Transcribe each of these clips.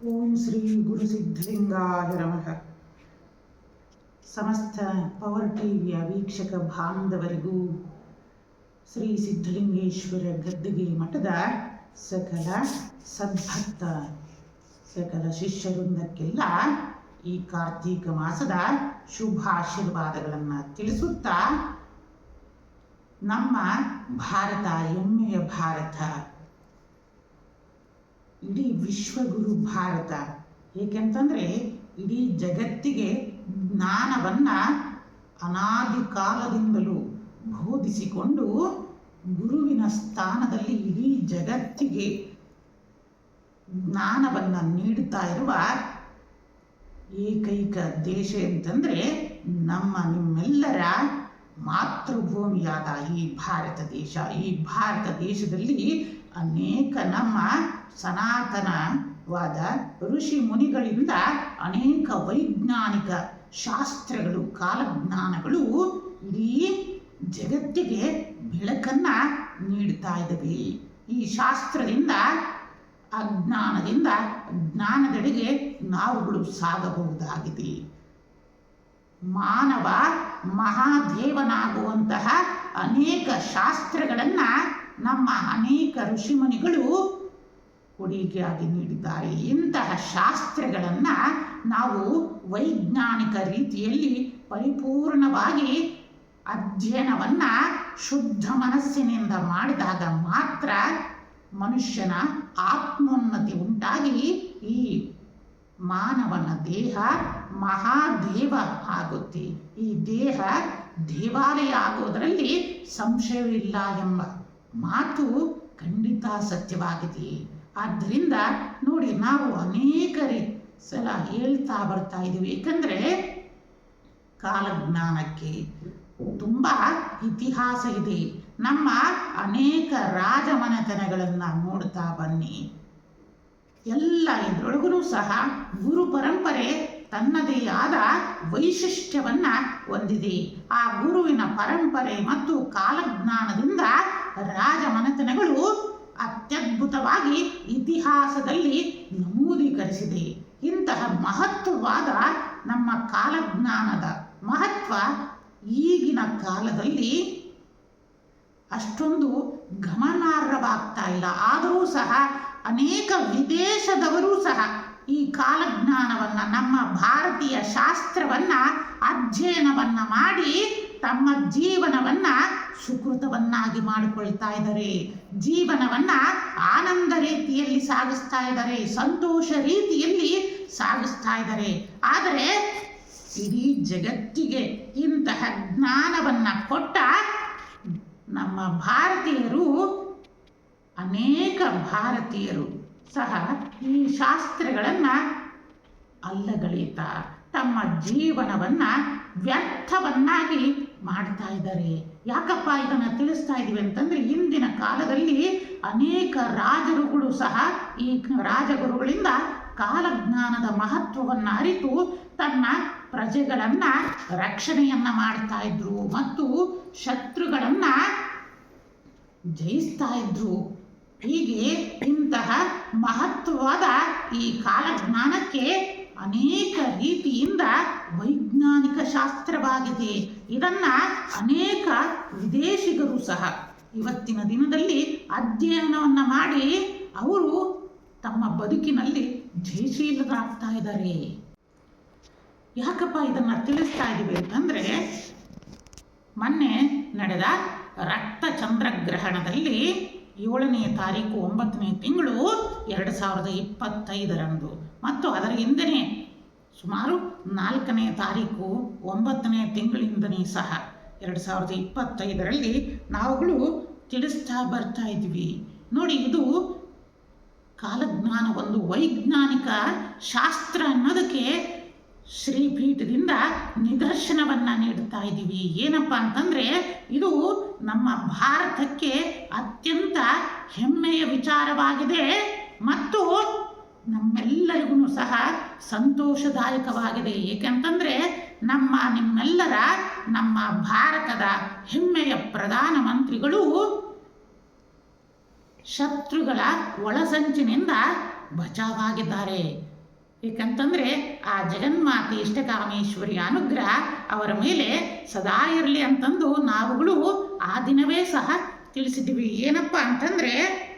ಓಂ ಶ್ರೀ ಗುರು ಸಿದ್ಧಲಿಂಗಾಯ ನಮಃ. ಸಮಸ್ತ ಪವರ್ ಟಿವಿಯ ವೀಕ್ಷಕ ಬಾಂಧವರಿಗೂ ಶ್ರೀ ಸಿದ್ಧಲಿಂಗೇಶ್ವರ ಗದ್ದಿಗೆ ಮಠದ ಸಕಲ ಸದ್ಭಕ್ತ, ಸಕಲ ಶಿಷ್ಯವೃಂದಕ್ಕೆಲ್ಲ ಈ ಕಾರ್ತೀಕ ಮಾಸದ ಶುಭಾಶೀರ್ವಾದಗಳನ್ನು ತಿಳಿಸುತ್ತಾ ನಮ್ಮ ಭಾರತ, ಹೆಮ್ಮೆಯ ಭಾರತ ಇಡೀ ವಿಶ್ವಗುರು ಭಾರತ. ಏಕೆಂತಂದರೆ ಇಡೀ ಜಗತ್ತಿಗೆ ಜ್ಞಾನವನ್ನು ಅನಾದಿ ಕಾಲದಿಂದಲೂ ಬೋಧಿಸಿಕೊಂಡು ಗುರುವಿನ ಸ್ಥಾನದಲ್ಲಿ ಇಡೀ ಜಗತ್ತಿಗೆ ಜ್ಞಾನವನ್ನು ನೀಡುತ್ತಾ ಇರುವ ಏಕೈಕ ದೇಶ ಅಂತಂದರೆ ನಮ್ಮ ನಿಮ್ಮೆಲ್ಲರ ಮಾತೃಭೂಮಿಯಾದ ಈ ಭಾರತ ದೇಶ. ಈ ಭಾರತ ದೇಶದಲ್ಲಿ ಅನೇಕ ನಮ್ಮ ಸನಾತನವಾದ ಋಷಿ ಮುನಿಗಳಿಂದ ಅನೇಕ ವೈಜ್ಞಾನಿಕ ಶಾಸ್ತ್ರಗಳು, ಕಾಲಜ್ಞಾನಗಳು ಇಡೀ ಜಗತ್ತಿಗೆ ಬೆಳಕನ್ನು ನೀಡ್ತಾ ಇದ್ದಾವೆ. ಈ ಶಾಸ್ತ್ರದಿಂದ, ಅಜ್ಞಾನದಿಂದ, ಜ್ಞಾನದೆಡೆಗೆ ನಾವುಗಳು ಸಾಗಬಹುದಾಗಿದೆ. ಮಾನವ ಮಹಾದೇವನಾಗುವಂತಹ ಅನೇಕ ಶಾಸ್ತ್ರಗಳನ್ನು ನಮ್ಮ ಅನೇಕ ಋಷಿಮುನಿಗಳು ಕೊಡುಗೆಯಾಗಿ ನೀಡಿದ್ದಾರೆ. ಇಂತಹ ಶಾಸ್ತ್ರಗಳನ್ನು ನಾವು ವೈಜ್ಞಾನಿಕ ರೀತಿಯಲ್ಲಿ ಪರಿಪೂರ್ಣವಾಗಿ ಅಧ್ಯಯನವನ್ನು ಶುದ್ಧ ಮನಸ್ಸಿನಿಂದ ಮಾಡಿದಾಗ ಮಾತ್ರ ಮನುಷ್ಯನ ಆತ್ಮೋನ್ನತಿ ಉಂಟಾಗಿ ಈ ಮಾನವನ ದೇಹ ಮಹಾದೇವ ಆಗುತ್ತೆ. ಈ ದೇಹ ದೇವಾಲಯ ಆಗೋದರಲ್ಲಿ ಸಂಶಯವಿಲ್ಲ ಎಂಬ ಮಾತು ಖಂಡಿತ ಸತ್ಯವಾಗಿದೆ. ಆದ್ದರಿಂದ ನೋಡಿ, ನಾವು ಅನೇಕ ರೀ- ಸಲ ಹೇಳ್ತಾ ಬರ್ತಾ ಇದ್ದೀವಿ. ಏಕೆಂದರೆ ಕಾಲಜ್ಞಾನಕ್ಕೆ ತುಂಬ ಇತಿಹಾಸ ಇದೆ. ನಮ್ಮ ಅನೇಕ ರಾಜಮನೆತನಗಳನ್ನು ನೋಡ್ತಾ ಬನ್ನಿ. ಎಲ್ಲ ಇದರೊಳಗೂ ಸಹ ಗುರು ಪರಂಪರೆ ತನ್ನದೇ ಆದ ವೈಶಿಷ್ಟ್ಯವನ್ನ ಹೊಂದಿದೆ. ಆ ಗುರುವಿನ ಪರಂಪರೆ ಮತ್ತು ಕಾಲಜ್ಞಾನದಿಂದ ರಾಜಮನೆತನಗಳು ಅತ್ಯದ್ಭುತವಾಗಿ ಇತಿಹಾಸದಲ್ಲಿ ನಮೂದೀಕರಿಸಿದೆ. ಇಂತಹ ಮಹತ್ವವಾದ ನಮ್ಮ ಕಾಲಜ್ಞಾನದ ಮಹತ್ವ ಈಗಿನ ಕಾಲದಲ್ಲಿ ಅಷ್ಟೊಂದು ಗಮನಾರ್ಹವಾಗ್ತಾ ಇಲ್ಲ. ಆದರೂ ಸಹ ಅನೇಕ ವಿದೇಶದವರು ಸಹ ಈ ಕಾಲಜ್ಞಾನವನ್ನು, ನಮ್ಮ ಭಾರತೀಯ ಶಾಸ್ತ್ರವನ್ನು ಅಧ್ಯಯನವನ್ನು ಮಾಡಿ ತಮ್ಮ ಜೀವನವನ್ನ ಸುಕೃತವನ್ನಾಗಿ ಮಾಡಿಕೊಳ್ತಾ ಇದ್ದಾರೆ. ಜೀವನವನ್ನ ಆನಂದ ರೀತಿಯಲ್ಲಿ ಸಾಗಿಸ್ತಾ ಇದ್ದಾರೆ. ಸಂತೋಷ ರೀತಿಯಲ್ಲಿ ಸಾಗಿಸ್ತಾ ಇದ್ದಾರೆ. ಆದರೆ ಇಡೀ ಜಗತ್ತಿಗೆ ಇಂತಹ ಜ್ಞಾನವನ್ನ ಕೊಟ್ಟ ನಮ್ಮ ಭಾರತೀಯರು, ಅನೇಕ ಭಾರತೀಯರು ಸಹ ಈ ಶಾಸ್ತ್ರಗಳನ್ನು ಅಲ್ಲಗಳೆಯುತ್ತಾ ತಮ್ಮ ಜೀವನವನ್ನ ವ್ಯರ್ಥವನ್ನಾಗಿ ಮಾಡ್ತಾ ಇದ್ದಾರೆ. ಯಾಕಪ್ಪ ಇದನ್ನು ತಿಳಿಸ್ತಾ ಇದ್ದೀವಿ ಅಂತಂದ್ರೆ ಇಂದಿನ ಕಾಲದಲ್ಲಿ ಅನೇಕ ರಾಜರುಗಳು ಸಹ ಈ ರಾಜಗುರುಗಳಿಂದ ಕಾಲಜ್ಞಾನದ ಮಹತ್ವವನ್ನು ಅರಿತು ತನ್ನ ಪ್ರಜೆಗಳನ್ನ ರಕ್ಷಣೆಯನ್ನ ಮಾಡ್ತಾ ಇದ್ರು ಮತ್ತು ಶತ್ರುಗಳನ್ನ ಜಯಿಸ್ತಾ ಇದ್ರು. ಹೀಗೆ ಇಂತಹ ಮಹತ್ವವಾದ ಈ ಕಾಲಜ್ಞಾನಕ್ಕೆ ಅನೇಕ ರೀತಿಯಿಂದ ವೈಜ್ಞಾನಿಕ ಶಾಸ್ತ್ರವಾಗಿದೆ. ಇದನ್ನ ಅನೇಕ ವಿದೇಶಿಗರು ಸಹ ಇವತ್ತಿನ ದಿನದಲ್ಲಿ ಅಧ್ಯಯನವನ್ನ ಮಾಡಿ ಅವರು ತಮ್ಮ ಬದುಕಿನಲ್ಲಿ ಜಯಶೀಲರಾಗ್ತಾ ಇದ್ದಾರೆ. ಯಾಕಪ್ಪ ಇದನ್ನ ತಿಳಿಸ್ತಾ ಇದ್ದೀವಿ ಅಂತಂದ್ರೆ, ಮೊನ್ನೆ ನಡೆದ ರಕ್ತ ಚಂದ್ರಗ್ರಹಣದಲ್ಲಿ ಏಳನೇ ತಾರೀಕು ಒಂಬತ್ತನೇ ತಿಂಗಳು ಎರಡು ಸಾವಿರದ ಇಪ್ಪತ್ತೈದರಂದು ಮತ್ತು ಅದರ ಹಿಂದೆಯೇ ಸುಮಾರು ನಾಲ್ಕನೇ ತಾರೀಕು ಒಂಬತ್ತನೇ ತಿಂಗಳಿಂದನೇ ಸಹ ಎರಡು ಸಾವಿರದ ಇಪ್ಪತ್ತೈದರಲ್ಲಿ ನಾವುಗಳು ತಿಳಿಸ್ತಾ ಬರ್ತಾ ಇದ್ವಿ. ನೋಡಿ, ಇದು ಕಾಲಜ್ಞಾನ, ಒಂದು ವೈಜ್ಞಾನಿಕ ಶಾಸ್ತ್ರ ಅನ್ನೋದಕ್ಕೆ ಶ್ರೀಪೀಠದಿಂದ ನಿದರ್ಶನವನ್ನು ನೀಡ್ತಾ ಇದ್ದೀವಿ. ಏನಪ್ಪ ಅಂತಂದರೆ, ಇದು ನಮ್ಮ ಭಾರತಕ್ಕೆ ಅತ್ಯಂತ ಹೆಮ್ಮೆಯ ವಿಚಾರವಾಗಿದೆ ಮತ್ತು ನಮ್ಮೆಲ್ಲರಿಗೂ ಸಹ ಸಂತೋಷದಾಯಕವಾಗಿದೆ. ಏಕೆಂತಂದರೆ ನಮ್ಮ ನಿಮ್ಮೆಲ್ಲರ, ನಮ್ಮ ಭಾರತದ ಹೆಮ್ಮೆಯ ಪ್ರಧಾನಮಂತ್ರಿಗಳು ಶತ್ರುಗಳ ಒಳಸಂಚಿನಿಂದ ಬಚಾವಾಗಿದ್ದಾರೆ. ಏಕೆಂತಂದರೆ ಆ ಜಗನ್ಮಾತೆ ಇಷ್ಟಕಾಮೇಶ್ವರಿಯ ಅನುಗ್ರಹ ಅವರ ಮೇಲೆ ಸದಾ ಇರಲಿ ಅಂತಂದು ನಾವುಗಳು ಆ ದಿನವೇ ಸಹ ತಿಳಿಸಿದ್ದೀವಿ. ಏನಪ್ಪ ಅಂತಂದರೆ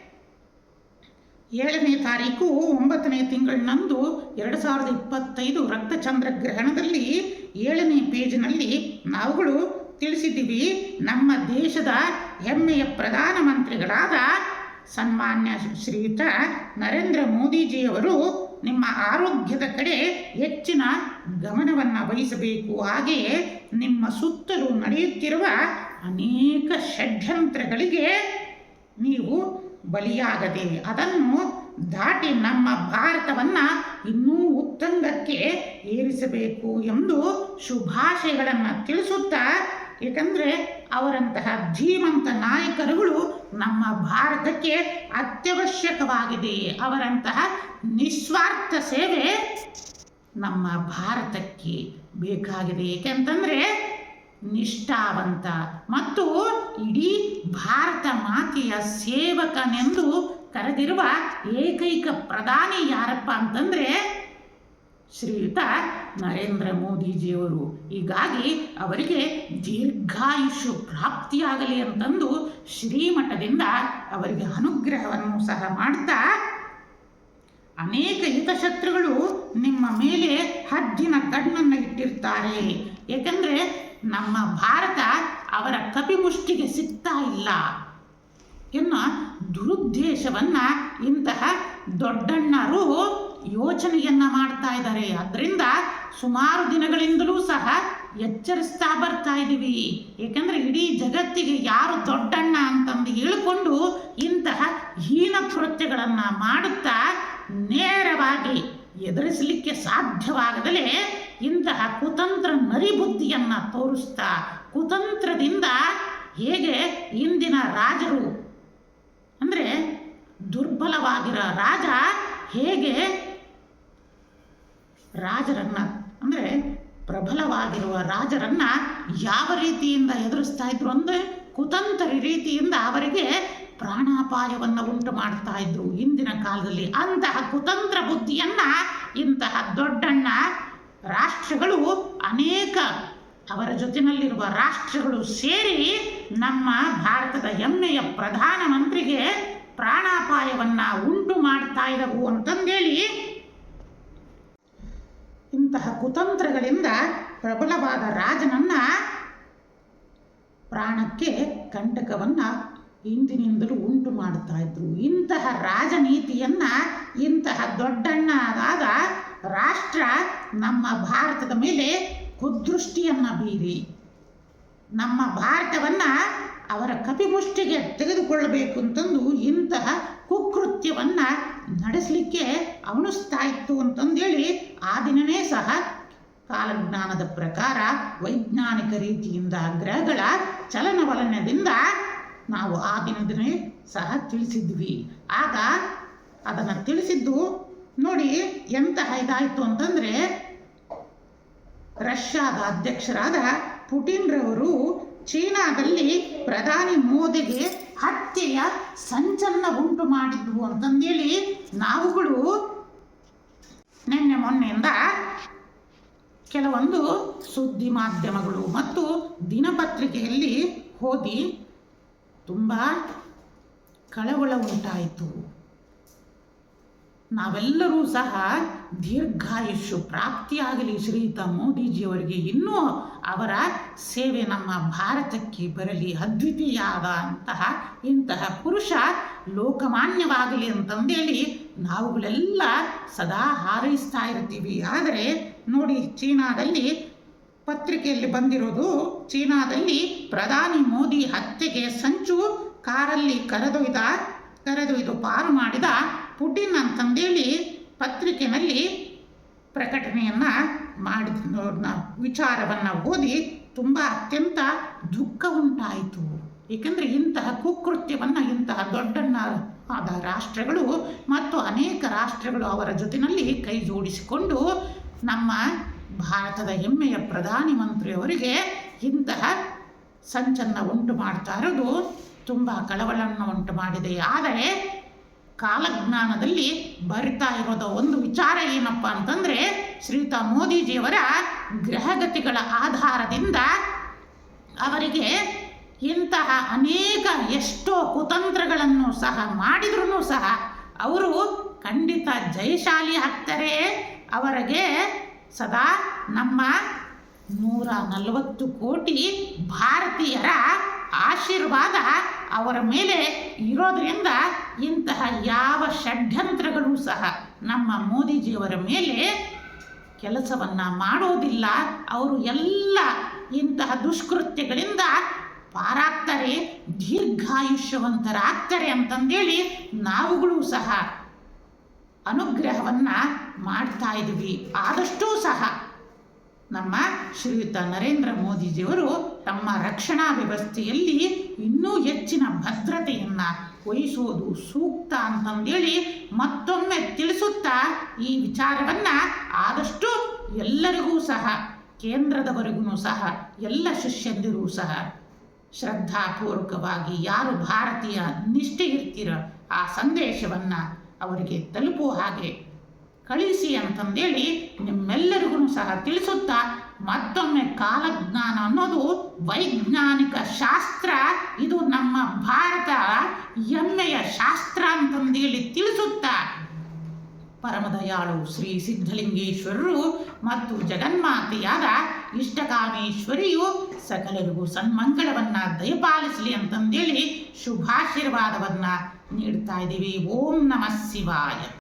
ಏಳನೇ ತಾರೀಕು ಒಂಬತ್ತನೇ ತಿಂಗಳಿನಂದು ಎರಡು ಸಾವಿರದ ಇಪ್ಪತ್ತೈದು ರಕ್ತಚಂದ್ರ ಗ್ರಹಣದಲ್ಲಿ ಏಳನೇ ಪೇಜ್ನಲ್ಲಿ ನಾವುಗಳು ತಿಳಿಸಿದ್ದೀವಿ. ನಮ್ಮ ದೇಶದ ಹೆಮ್ಮೆಯ ಪ್ರಧಾನಮಂತ್ರಿಗಳಾದ ಸನ್ಮಾನ್ಯ ಶ್ರೀಯುತ ನರೇಂದ್ರ ಮೋದಿಜಿಯವರು ನಿಮ್ಮ ಆರೋಗ್ಯದ ಕಡೆ ಹೆಚ್ಚಿನ ಗಮನವನ್ನು ವಹಿಸಬೇಕು. ಹಾಗೆಯೇ ನಿಮ್ಮ ಸುತ್ತಲೂ ನಡೆಯುತ್ತಿರುವ ಅನೇಕ ಷಡ್ಯಂತ್ರಗಳಿಗೆ ನೀವು ಬಲಿಯಾಗದೆ ಅದನ್ನು ದಾಟಿ ನಮ್ಮ ಭಾರತವನ್ನು ಇನ್ನೂ ಉತ್ತಂಗಕ್ಕೆ ಏರಿಸಬೇಕು ಎಂದು ಶುಭಾಶಯಗಳನ್ನು ತಿಳಿಸುತ್ತಾ, ಏಕೆಂದರೆ ಅವರಂತಹ ಧೀಮಂತ ನಾಯಕರುಗಳು ನಮ್ಮ ಭಾರತಕ್ಕೆ ಅತ್ಯವಶ್ಯಕವಾಗಿದೆ. ಅವರಂತಹ ನಿಸ್ವಾರ್ಥ ಸೇವೆ ನಮ್ಮ ಭಾರತಕ್ಕೆ ಬೇಕಾಗಿದೆ. ಏಕೆಂತಂದರೆ ನಿಷ್ಠಾವಂತ. ಮತ್ತು ಇಡೀ ಭಾರತ ಮಾತೆಯ ಸೇವಕನೆಂದು ಕರೆದಿರುವ ಏಕೈಕ ಪ್ರಧಾನಿ ಯಾರಪ್ಪ ಅಂತಂದರೆ ಶ್ರೀಯುತ ನರೇಂದ್ರ ಮೋದಿಜಿಯವರು. ಹೀಗಾಗಿ ಅವರಿಗೆ ದೀರ್ಘಾಯುಷು ಪ್ರಾಪ್ತಿಯಾಗಲಿ ಅಂತಂದು ಶ್ರೀಮಠದಿಂದ ಅವರಿಗೆ ಅನುಗ್ರಹವನ್ನು ಸಹ ಮಾಡ್ತಾ ಅನೇಕ ಹಿತಶತ್ರುಗಳು ನಿಮ್ಮ ಮೇಲೆ ಹದ್ದಿನ ಕಣ್ಣನ್ನು ಇಟ್ಟಿರ್ತಾರೆ. ಏಕೆಂದರೆ ನಮ್ಮ ಭಾರತ ಅವರ ಕಪಿಮುಷ್ಟಿಗೆ ಸಿಗ್ತಾ ಇಲ್ಲ ಎನ್ನುವ ದುರುದ್ದೇಶವನ್ನು ಇಂತಹ ದೊಡ್ಡಣ್ಣರು ಯೋಚನೆಯನ್ನು ಮಾಡ್ತಾ ಇದ್ದಾರೆ. ಅದರಿಂದ ಸುಮಾರು ದಿನಗಳಿಂದಲೂ ಸಹ ಎಚ್ಚರಿಸ್ತಾ ಬರ್ತಾ ಇದ್ದೀವಿ ಏಕೆಂದರೆ ಇಡೀ ಜಗತ್ತಿಗೆ ಯಾರು ದೊಡ್ಡಣ್ಣ ಅಂತಂದು ಹೇಳಿಕೊಂಡು ಇಂತಹ ಹೀನ ಕೃತ್ಯಗಳನ್ನು ಮಾಡುತ್ತಾ ನೇರವಾಗಿ ಎದುರಿಸಲಿಕ್ಕೆ ಸಾಧ್ಯವಾಗದಲೇ ಇಂತಹ ಕುತಂತ್ರ ನರಿಬುದ್ಧಿಯನ್ನು ತೋರಿಸ್ತಾ ಕುತಂತ್ರದಿಂದ ಹೇಗೆ ಇಂದಿನ ರಾಜರು, ಅಂದರೆ ದುರ್ಬಲವಾಗಿರೋ ರಾಜ ಹೇಗೆ ರಾಜರನ್ನ, ಅಂದರೆ ಪ್ರಬಲವಾಗಿರುವ ರಾಜರನ್ನ ಯಾವ ರೀತಿಯಿಂದ ಎದುರಿಸ್ತಾ ಇದ್ರು ಅಂದರೆ ಕುತಂತ್ರ ರೀತಿಯಿಂದ ಅವರಿಗೆ ಪ್ರಾಣಾಪಾಯವನ್ನು ಉಂಟು ಮಾಡ್ತಾ ಇದ್ರು ಇಂದಿನ ಕಾಲದಲ್ಲಿ. ಅಂತಹ ಕುತಂತ್ರ ಬುದ್ಧಿಯನ್ನು ಇಂತಹ ದೊಡ್ಡಣ್ಣ ರಾಷ್ಟ್ರಗಳು ಅನೇಕ, ಅವರ ಜೊತೆಯಲ್ಲಿರುವ ರಾಷ್ಟ್ರಗಳು ಸೇರಿ ನಮ್ಮ ಭಾರತದ ಹೆಮ್ಮೆಯ ಪ್ರಧಾನಮಂತ್ರಿಗೆ ಪ್ರಾಣಾಪಾಯವನ್ನು ಉಂಟು ಮಾಡ್ತಾ ಇದ್ದವು ಅಂತಂದೇಳಿ ಇಂತಹ ಕುತಂತ್ರಗಳಿಂದ ಪ್ರಬಲವಾದ ರಾಜನನ್ನ ಪ್ರಾಣಕ್ಕೆ ಕಂಟಕವನ್ನ ಹಿಂದಿನಿಂದಲೂ ಉಂಟು ಮಾಡ್ತಾ ಇದ್ರು. ಇಂತಹ ರಾಜನೀತಿಯನ್ನ ಇಂತಹ ದೊಡ್ಡಣ್ಣರಾದ ರಾಷ್ಟ್ರ ನಮ್ಮ ಭಾರತದ ಮೇಲೆ ಕುದೃಷ್ಟಿಯನ್ನ ಬೀರಿ, ನಮ್ಮ ಭಾರತವನ್ನ ಅವರ ಕಪಿಮುಷ್ಟಿಗೆ ತೆಗೆದುಕೊಳ್ಳಬೇಕು ಅಂತಂದು ಇಂತಹ ಕುಕೃತ್ಯವನ್ನ ನಡೆಸಲಿಕ್ಕೆ ಅವನಿಸ್ತಾ ಇತ್ತು ಅಂತಂದೇಳಿ ಆ ದಿನವೇ ಸಹ ಕಾಲಜ್ಞಾನದ ಪ್ರಕಾರ ವೈಜ್ಞಾನಿಕ ರೀತಿಯಿಂದ ಗ್ರಹಗಳ ಚಲನವಲನದಿಂದ ನಾವು ಆ ದಿನದನೇ ಸಹ ತಿಳಿಸಿದ್ವಿ. ಆಗ ಅದನ್ನು ತಿಳಿಸಿದ್ದು ನೋಡಿ ಎಂತಹ ಇದಾಯಿತು ಅಂತಂದರೆ ರಷ್ಯಾದ ಅಧ್ಯಕ್ಷರಾದ ಪುಟಿನ್ರವರು ಚೀನಾದಲ್ಲಿ ಪ್ರಧಾನಿ ಮೋದಿಗೆ ಹತ್ಯೆಯ ಸಂಚಲನ ಉಂಟು ಮಾಡಿದ್ವು ಅಂತಂದೇಳಿ ನಾವುಗಳು ನಿನ್ನೆ ಮೊನ್ನೆಯಿಂದ ಕೆಲವೊಂದು ಸುದ್ದಿ ಮಾಧ್ಯಮಗಳು ಮತ್ತು ದಿನಪತ್ರಿಕೆಯಲ್ಲಿ ಓದಿ ತುಂಬ ಕಳವಳ ಉಂಟಾಯಿತು. ನಾವೆಲ್ಲರೂ ಸಹ ದೀರ್ಘಾಯುಷ್ಯು ಪ್ರಾಪ್ತಿಯಾಗಲಿ ಶ್ರೀಯುತ ಮೋದಿಜಿಯವರಿಗೆ ಇನ್ನೂ ಅವರ ಸೇವೆ ನಮ್ಮ ಭಾರತಕ್ಕೆ ಬರಲಿ ಅದ್ವಿತೀಯಾದ ಅಂತಹ ಇಂತಹ ಪುರುಷ ಲೋಕಮಾನ್ಯವಾಗಲಿ ಅಂತಂದೇಳಿ ನಾವುಗಳೆಲ್ಲ ಸದಾ ಹಾರೈಸ್ತಾ ಇರ್ತೀವಿ. ಆದರೆ ನೋಡಿ, ಚೀನಾದಲ್ಲಿ ಪತ್ರಿಕೆಯಲ್ಲಿ ಬಂದಿರೋದು, ಚೀನಾದಲ್ಲಿ ಪ್ರಧಾನಿ ಮೋದಿ ಹತ್ಯೆಗೆ ಸಂಚು ಕಾರಲ್ಲಿ ಕರೆದೊಯ್ದ, ಕರೆದೊಯ್ದು ಪಾರು ಮಾಡಿದ ಪುಟಿನ್ ಅಂತಂದೇಳಿ ಪತ್ರಿಕೆಯಲ್ಲಿ ಪ್ರಕಟಣೆಯನ್ನು ಮಾಡಿದ ವಿಚಾರವನ್ನು ಓದಿ ತುಂಬ ಅತ್ಯಂತ ದುಃಖ ಉಂಟಾಯಿತು. ಏಕೆಂದರೆ ಇಂತಹ ಕುಕೃತ್ಯವನ್ನು, ಇಂತಹ ದೊಡ್ಡಣ್ಣ ಆದ ರಾಷ್ಟ್ರಗಳು ಮತ್ತು ಅನೇಕ ರಾಷ್ಟ್ರಗಳು ಅವರ ಜೊತೆಯಲ್ಲಿ ಕೈ ಜೋಡಿಸಿಕೊಂಡು ನಮ್ಮ ಭಾರತದ ಹೆಮ್ಮೆಯ ಪ್ರಧಾನಿ ಮಂತ್ರಿಯವರಿಗೆ ಇಂತಹ ಸಂಚನ್ನ ಉಂಟು ಮಾಡ್ತಾ ಇರೋದು ತುಂಬ ಕಳವಳವನ್ನು ಉಂಟು ಮಾಡಿದೆ. ಆದರೆ ಕಾಲಜ್ಞಾನದಲ್ಲಿ ಬರಿತಾ ಇರೋದು ಒಂದು ವಿಚಾರ ಏನಪ್ಪ ಅಂತಂದರೆ ಶ್ರೀಯುತ ಮೋದಿಜಿಯವರ ಗ್ರಹಗತಿಗಳ ಆಧಾರದಿಂದ ಅವರಿಗೆ ಇಂತಹ ಅನೇಕ ಎಷ್ಟೋ ಕುತಂತ್ರಗಳನ್ನು ಸಹ ಮಾಡಿದ್ರೂ ಸಹ ಅವರು ಖಂಡಿತ ಜಯಶಾಲಿ ಆಗ್ತಾರೆ. ಅವರಿಗೆ ಸದಾ ನಮ್ಮ ನೂರ ನಲವತ್ತು ಕೋಟಿ ಭಾರತೀಯರ ಆಶೀರ್ವಾದ ಅವರ ಮೇಲೆ ಇರೋದ್ರಿಂದ ಇಂತಹ ಯಾವ ಷಡ್ಯಂತ್ರಗಳು ಸಹ ನಮ್ಮ ಮೋದಿಜಿಯವರ ಮೇಲೆ ಕೆಲಸವನ್ನು ಮಾಡೋದಿಲ್ಲ. ಅವರು ಎಲ್ಲ ಇಂತಹ ದುಷ್ಕೃತ್ಯಗಳಿಂದ ಪಾರಾಗ್ತಾರೆ, ದೀರ್ಘಾಯುಷ್ಯವಂತರಾಗ್ತಾರೆ ಅಂತಂದೇಳಿ ನಾವುಗಳು ಸಹ ಅನುಗ್ರಹವನ್ನು ಮಾಡ್ತಾ ಇದ್ವಿ. ಆದಷ್ಟೂ ಸಹ ನಮ್ಮ ಶ್ರೀಯುತ ನರೇಂದ್ರ ಮೋದಿಜಿಯವರು ತಮ್ಮ ರಕ್ಷಣಾ ವ್ಯವಸ್ಥೆಯಲ್ಲಿ ಇನ್ನೂ ಹೆಚ್ಚಿನ ಭದ್ರತೆಯನ್ನು ವಹಿಸುವುದು ಸೂಕ್ತ ಅಂತಂದೇಳಿ ಮತ್ತೊಮ್ಮೆ ತಿಳಿಸುತ್ತಾ ಈ ವಿಚಾರವನ್ನ ಆದಷ್ಟು ಎಲ್ಲರಿಗೂ ಸಹ, ಕೇಂದ್ರದವರೆಗೂ ಸಹ, ಎಲ್ಲ ಶಿಷ್ಯಂದಿರೂ ಸಹ ಶ್ರದ್ಧಾಪೂರ್ವಕವಾಗಿ ಯಾರು ಭಾರತೀಯ ನಿಷ್ಠೆ ಇರ್ತೀರೋ ಆ ಸಂದೇಶವನ್ನ ಅವರಿಗೆ ತಲುಪುವ ಹಾಗೆ ಕಳಿಸಿ ಅಂತಂದೇಳಿ ನಿಮ್ಮೆಲ್ಲರಿಗೂ ಸಹ ತಿಳಿಸುತ್ತಾ ಮತ್ತೊಮ್ಮೆ ಕಾಲಜ್ಞಾನ ಅನ್ನೋದು ವೈಜ್ಞಾನಿಕ ಶಾಸ್ತ್ರ. ಇದು ನಮ್ಮ ಭಾರತ ಹೆಮ್ಮೆಯ ಶಾಸ್ತ್ರ ಅಂತಂದೇಳಿ ತಿಳಿಸುತ್ತಾ ಪರಮದಯಾಳು ಶ್ರೀ ಸಿದ್ಧಲಿಂಗೇಶ್ವರರು ಮತ್ತು ಜಗನ್ಮಾತೆಯಾದ ಇಷ್ಟಕಾಮೇಶ್ವರಿಯು ಸಕಲರಿಗೂ ಸನ್ಮಂಗಳವನ್ನ ದಯಪಾಲಿಸಲಿ ಅಂತಂದೇಳಿ ಶುಭಾಶೀರ್ವಾದವನ್ನ ನೀಡ್ತಾ ಇದ್ದೀವಿ. ಓಂ ನಮಃ ಶಿವಾಯ.